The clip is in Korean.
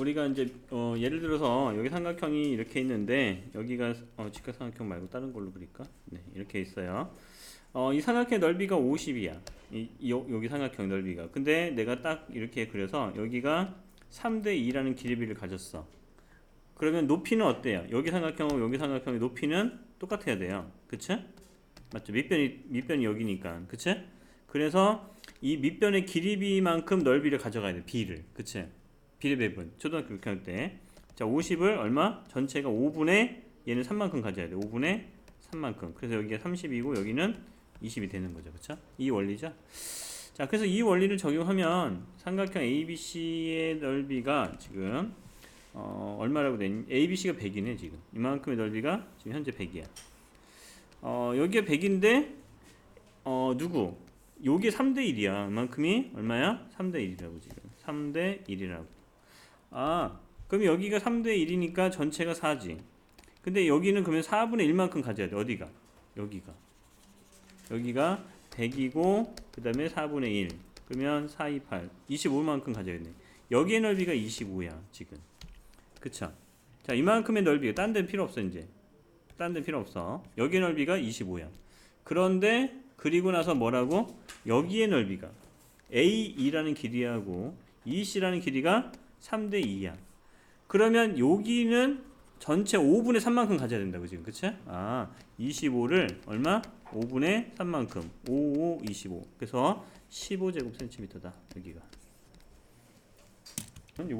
우리가 이제 어, 예를 들어서 여기 삼각형이 이렇게 있는데 여기가 어, 직각삼각형 말고 다른 걸로 그릴까? 네, 이렇게 있어요. 어, 이 삼각형의 넓이가 50이야. 이, 이 여- 여기 삼각형 넓이가. 근데 내가 딱 이렇게 그려서 여기가 3대 2라는 길이비를 가졌어. 그러면 높이는 어때요? 여기 삼각형하고 여기 삼각형의 높이는 똑같아야 돼요. 그치? 맞죠? 밑변이 밑변이 여기니까. 그치? 그래서 이 밑변의 길이비만큼 넓이를 가져가야 돼. b를. 그치? 비례 배분. 초등학교 그렇게 할 때. 자, 50을 얼마? 전체가 5분의 얘는 3만큼 가져야 돼. 5분의 3만큼. 그래서 여기가 30이고 여기는 20이 되는 거죠. 그쵸? 이 원리죠? 자, 그래서 이 원리를 적용하면 삼각형 ABC의 넓이가 지금 어, 얼마라고 되니? ABC가 100이네, 지금. 이만큼의 넓이가 지금 현재 100이야. 어, 여기가 100인데 어, 누구? 요게 3대 1이야. 이만큼이 얼마야? 3대 1이라고 지금. 3대 1이라고. 아, 그럼 여기가 3대 1이니까 전체가 4지. 근데 여기는 그러면 4분의 1만큼 가져야 돼. 어디가? 여기가. 여기가 100이고 그 다음에 4분의 1. 그러면 4, 2, 8. 25만큼 가져야 돼. 여기의 넓이가 25야, 지금. 그쵸? 자, 이만큼의 넓이가 딴 데는 필요 없어, 이제. 딴 데는 필요 없어. 여기의 넓이가 25야. 그런데 그리고 나서 뭐라고? 여기의 넓이가 A2라는 길이하고 EC라는 길이가 3대 2야. 그러면 여기는 전체 5분의 3만큼 가져야 된다고 지금 그치? 아 25를 얼마? 5분의 3만큼 5, 5, 25 그래서 15제곱센티미터다 여기가